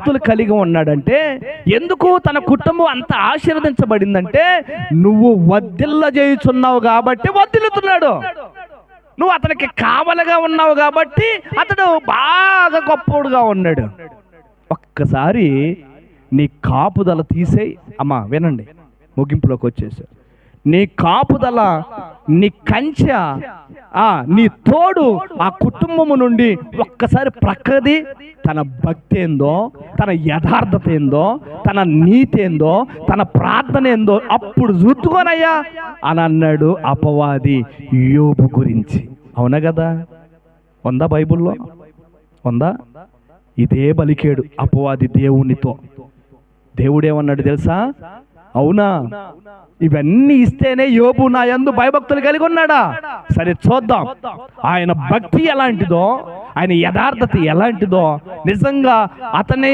భక్తులు కలిగి ఉన్నాడంటే ఎందుకు తన కుటుంబం అంత ఆశీర్వదించబడిందంటే నువ్వు వద్దిల్ల చేయుచున్నావు కాబట్టి వద్దిల్లుతున్నాడు. నువ్వు అతనికి కావలగా ఉన్నావు కాబట్టి అతడు బాగా గొప్పోడుగా ఉన్నాడు. ఒక్కసారి నీ కాపుదల తీసేయి. అమ్మా వినండి. ముగింపులోకి వచ్చేసి నీ కాపుదల నీ కంచె ఆ నీ తోడు ఆ కుటుంబము నుండి ఒక్కసారి ప్రక్కది తన భక్తి ఏందో తన యథార్థత ఏందో తన నీతి ఏందో తన ప్రార్థన ఏందో అప్పుడు చూసుకోనయ్యా అని అన్నాడు అపవాది యోబు గురించి. అవునా కదా? ఉందా బైబుల్లో? ఉందా ఇదే బలికేడు అపవాది దేవునితో. దేవుడేమన్నాడు తెలుసా? అవునా? ఇవన్నీ ఇస్తేనే యోబు నా యందు భయభక్తులు కలిగి ఉన్నాడా? సరే చూద్దాం. ఆయన భక్తి ఎలాంటిదో ఆయన యథార్థత ఎలాంటిదో నిజంగా అతనే